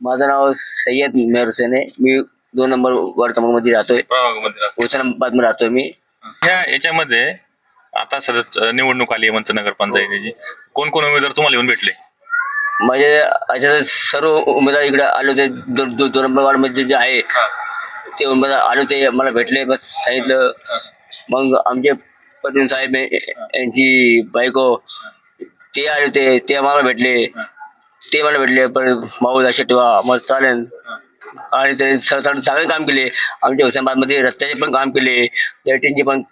माझं नाव सय्यद मेहर हुसेन आहे. मी दोन नंबर वार्डमध्ये राहतोय. प्रभागामध्ये राहतो. उस्मानाबादमध्ये राहतोय मी. ह्या याच्यामध्ये आता सतत निवडणूक आली आहे म्हणतो नगरपंचायतीची कोण कोण उमेदवार तुम्हाला येऊन भेटले? माझे याच्यात सर्व उमेदवार इकडे आले होते. दोन दो- दोन नंबर वार्डमध्ये जे आहे ते उमेदवार आले होते मला भेटले. मग सांगितलं मग आमचे पटेल साहेब यांची बायको ते आले होते ते आम्हाला भेटले. ते मला भेटले पण माऊ लक्ष ठेवा मग चालेल. आणि ते चांगले काम केले. आमच्या हुसेनाबादमध्ये रस्त्याचे पण काम केले लाईटिंगचे पण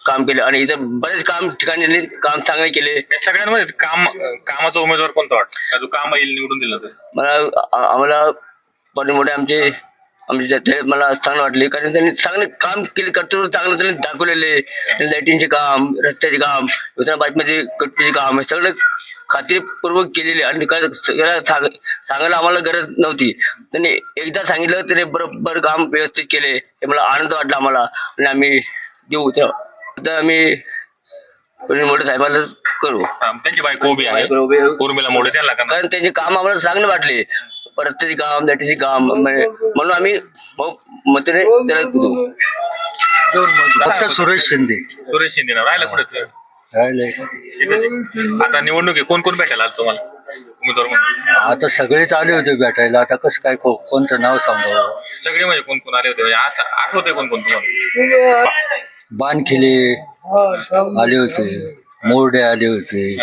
काम केले आणि इथं बरेच काम ठिकाणी काम चांगले केले. या सगळ्यांमध्ये काम कामाचा उमेदवार कोणता वाटतं? जो काम येईल निवडून दिलं तर? मला आ- आम्हाला पण मोठे आमचे आमचे ते मला चांगलं वाटले कारण त्यांनी चांगले काम केले कर्तव्य चांगलं त्यांनी दाखवलेले. लाईटिंगचे काम रस्त्याचे काममध्ये कट्टीचे काम हे सगळं खात्रीपूर्वक केलेले आणि काय सगळ्या सांग- सांगायला आम्हाला गरज नव्हती. त्यांनी एकदा सांगितलं त्याने बरोबर काम व्यवस्थित केले. हे मला आनंद वाटला आम्हाला. आणि आम्ही देऊ. आता आम्ही कोणी मोठे साहेबांना करू. त्यांची बायको उभी आहे. उर्मिला मोडे त्यांना कारण त्यांचे काम आम्हाला चांगले वाटले. रस्त्याचे काम दाटीचे काम म्हणजे म्हणून आम्ही त्याला करू फक्त सुरेश शिंदे. सुरेश शिंदे राहिला कुठे? ठीक आहे. आता निवडणूक आहे. कोण कोण भेटायला आलं तुम्हाला? उमेदवार म्हणून. आता सगळेच आले होते भेटायला. आता कसं काय को- कोणतं नाव सांगावं? सगळे म्हणजे कोण कोण आले होते? म्हणजे आज आठवते कोण कोण तुम्हाला? बानखिले आले होते. मोरडे आले होते.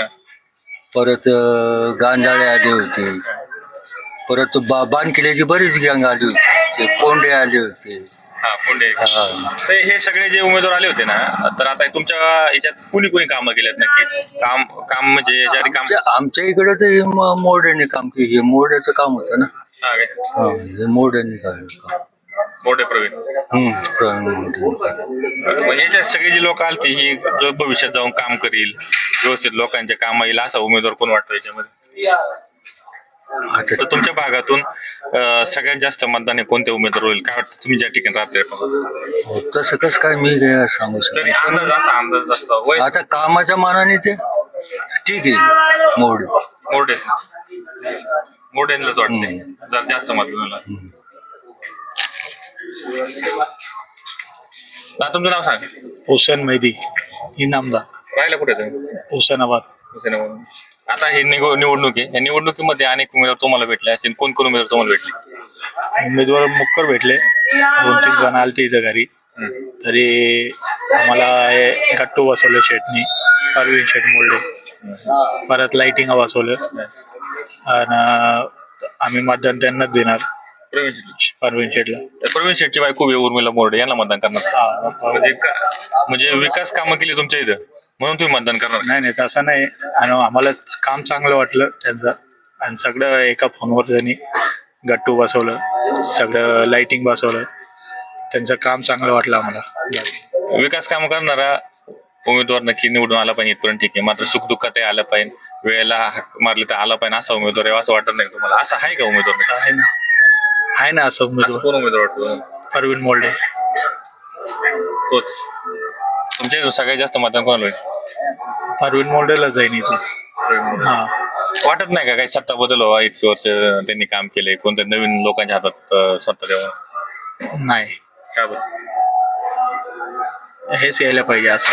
परत अं, गांजाळे आले होते. परत बा बानखिल्याची बरीच गँग आली होती. ते कोंडे आले होते. हा कोंडे. हा. तर हे सगळे जे उमेदवार आले होते ना तर आता तुमच्या याच्यात कुणी कुणी कामं केलेत नक्की? काम काम म्हणजे याच्या आधी काम आमच्या आमच्या इकडे तर हे म- मोरड्याने काम केलं. हे मोरड्याचं काम होतं ना. हा काय? हा हे काम. मोठे प्रवीण. हम्म, प्रवीण मोरड्याने काम. मग याच्यात सगळी जी लोक आलती ही जो भविष्यात जाऊन काम करील व्यवस्थित लोकांच्या काम येईल असा उमेदवार कोण वाटतो याच्यामध्ये? तर तुमच्या भागातून अं, सगळ्यात जास्त मतदान हे कोणते उमेदवार होईल? काय वाटतं तुम्ही ज्या ठिकाणी राहते हो, तसं कसं काय मी काय सांगू शकतो अंदाज असा अंदाज असतो. वय आता कामाच्या मानाने ते ठीक आहे मोड. मोठे मोठ्यांनाच वाटते जर जास्त मतदान झालं. तुमचं नाव सांग. हुसेन मैदी इनामदार. राहिलं कुठे तुम्ही? हुसेनाबाद. हुसेनाबाद. आता हे निगो- निवडणूक आहे. या निवडणुकीमध्ये अनेक उमेदवार तुम्हाला भेटले असतील. कोण कोण उमेदवार तुम्हाला भेटले? उमेदवार मुक्कर भेटले. दोन तीन जण आलते इथं घरी. तरी आम्हाला हे गट्टू बसवलं शेटनी परवीन शेट मोडले परत लाइटिंग बसवलं. आणि आम्ही मतदान त्यांनाच देणार. प्रवीण शेट्टी. शेटला. तर प्रवीण शेट्टी बायको आहे, उर्मिला मोरडे. यांना मतदान करणार. हा, म्हणजे का- म्हणजे विकास कामं केली तुमच्या इथं? म्हणून तुम्ही मतदान करणार? नाही नाही तसं नाही. आणि आम्हाला काम चांगलं वाटलं त्यांचं. आणि सगळं एका फोनवर त्यांनी गट्टू बसवलं सगळं लाइटिंग बसवलं. त्यांचं काम चांगलं वाटलं आम्हाला. विकास काम करणारा उमेदवार नक्की निवडून आला पाहिजे इथपर्यंत ठीक आहे. मात्र सुखदुःखात आलं पाहिजे. वेळेला हाक मारली तर आला पाहिजे असा उमेदवार आहे असं वाटत नाही तुम्हाला. असं आहे का उमेदवार? आहे ना. आहे ना असं असं उमेदवार कोण उमेदवार वाटतो परवीन मोल्डे. तोच. तुमच्या सगळ्यात जास्त मतदान कोणाला होईल? परवीन मोल्डेला जाईन इथून हा. वाटत नाही का काही सत्ता बदल व्हावा इतके वर्ष त्यांनी काम केलंय कोणत्या नवीन लोकांच्या हातात अं, सत्ता द्यावा? नाही. काय बरं? हेच यायला पाहिजे असं.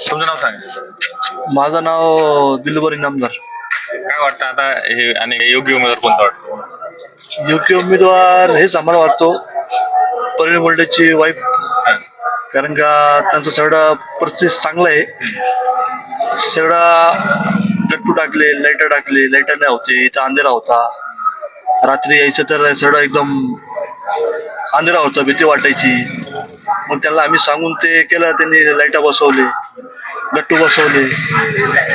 तुमचं नाव सांगा. माझं नाव दिलबर इनामदार काय वाटतं आता हे आणि योग्य उमेदवार कोणता वाटतो? योग्य उमेदवार हेच आम्हाला वाटतो. परिणय मुंडेची वाईफ कारण का त्यांचा सगळा परिस्थिती चांगला आहे. सगळा गट्टू टाकले लाइट टाकले लाइट नाही होते इथं अंधेरा होता. रात्री यायचं तर सगळं एकदम अंधेरा होता भीती वाटायची. मग त्यांना आम्ही सांगून ते केलं त्यांनी लाईटा बसवले गट्टू बसवले.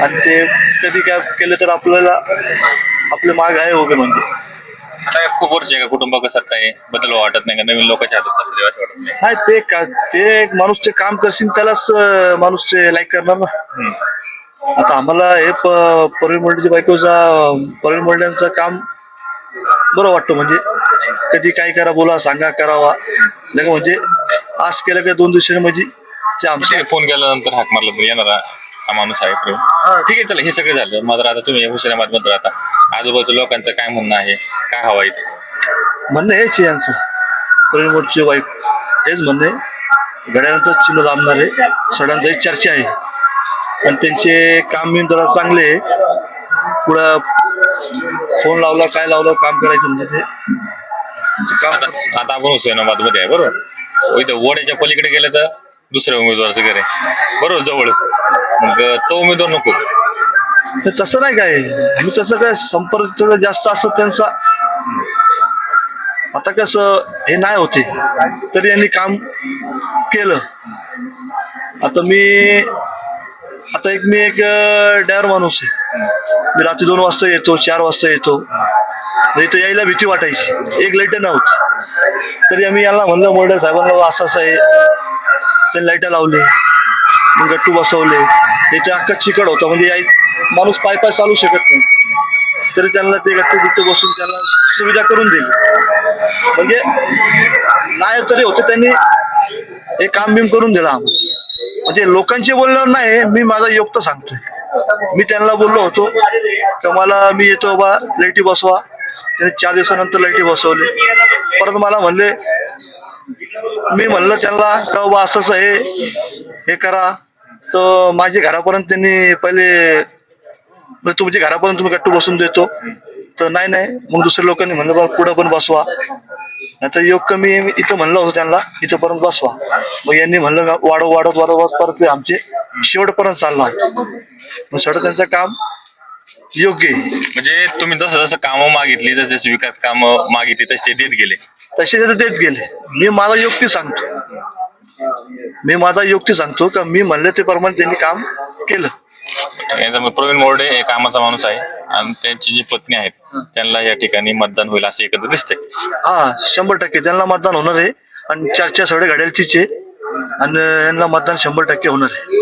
आणि ते कधी काय केलं तर आपल्याला आपले माग आहे उभे म्हणजे आता खूप वर्ष आहे का कुटुंब सत्ता आहे बदल वाटत नाही का? नवीन लोकांच्या हातात असं वाटत नाही. नाही ते का ते एक माणूस ते काम करशील त्यालाच अं, माणूस ते लाईक करणार ना. हम्म. आता आम्हाला हे परवीन मुंडेची बायकोचा परवीन मुंडेंचं काम बरं वाटतं म्हणजे. कधी काय करा बोला सांगा करावा. लगे म्हणजे आज केलं का दोन दिवसाने म्हणजे ते आमचे फोन केल्यानंतर हाक मारला तरी येणारा हा. माणूस आहे प्रवीण. ठीक आहे चला हे सगळं झालं. मात्र आता तुम्ही हुसेनाबादमध्ये राहता. आजूबाजूच्या लोकांचं काय म्हणणं आहे? काय हवं आहे म्हणणं हेच आहे यांचं. प्रवीण मोठची वाईफ हेच म्हणणं आहे. घड्याळाचं चिन्ह दाबणार आहे. सडांची चर्चा आहे. आणि त्यांचे काम बिम जरा चांगले आहे. पुढं फोन लावला काय लावलं काम करायचं म्हणजे ते आता आता आपण हुसेनाबादमध्ये आहे बरोबर? इथं वड्याच्या पलीकडे गेलं तर दुसऱ्या उमेदवाराचं घर आहे. बरोबर जवळच. मग तो उमेदवार नको. तर तसं नाही काय. आम्ही तसं काय संपर्क जास्त असं त्यांचा आता कसं हे नाही होते. तरी यांनी काम केलं. आता मी आता एक मी एक डायर माणूस आहे. मी रात्री दोन वाजता येतो चार वाजता येतो. नाही इथं यायला भीती वाटायची. एक लाइट नव्हती तरी आम्ही यांना म्हणलं मोर्डर साहेबांना असं असं आहे. त्यांनी लाइट लावले. मग गट्टू बसवले. त्याचे अख्खा चिकट होता. म्हणजे याय माणूस पाय पाय चालू शकत नाही. तरी त्यांना ते गट्टू बिट्टू बसून त्यांना सुविधा करून दिली. म्हणजे नाही तरी होते त्यांनी हे काम बिम करून दिलं आम्हाला. म्हणजे लोकांचे बोलणार नाही मी माझा योग्य सांगतोय. मी त्यांना बोललो होतो का मला मी येतो बा लाईटी बसवा. त्याने चार दिवसानंतर लाईटी बसवली. परत मला म्हणले मी म्हणलं त्यांना का बा असंच हे हे करा. तर माझ्या घरापर्यंत त्यांनी पहिले म्हणजे तुमच्या घरापर्यंत तुम्ही गट्टू बसून देतो. तर नाही नाही. मग दुसऱ्या लोकांनी म्हणलं बा पुढं पण बसवा. नाहीतर योग कमी इथं म्हणलं होतं त्यांना इथंपर्यंत बसवा. मग यांनी म्हणलं वाढव वाढवत वाढवत परत आमचे शेवटपर्यंत चालला मग सगळं त्यांचं काम योग्य आहे. म्हणजे तुम्ही जसं जसं कामं मागितली जसे जसे विकास कामं मागितली तसे ते देत गेले. तसे ते देत गेले. मी माझा युक्ती सांगतो. मी माझा युक्ती सांगतो का मी म्हणले ते प्रमाणे त्यांनी काम केलं. प्रवीण मोर्डे हे कामाचा माणूस आहे आणि त्यांची जी पत्नी आहेत त्यांना या ठिकाणी मतदान होईल असं एकत्र दिसतंय हा शंभर टक्के. त्यांना मतदान होणार आहे आणि चर्चा सगळे घड्याळचीच आहे आणि यांना मतदान शंभर टक्के होणार आहे.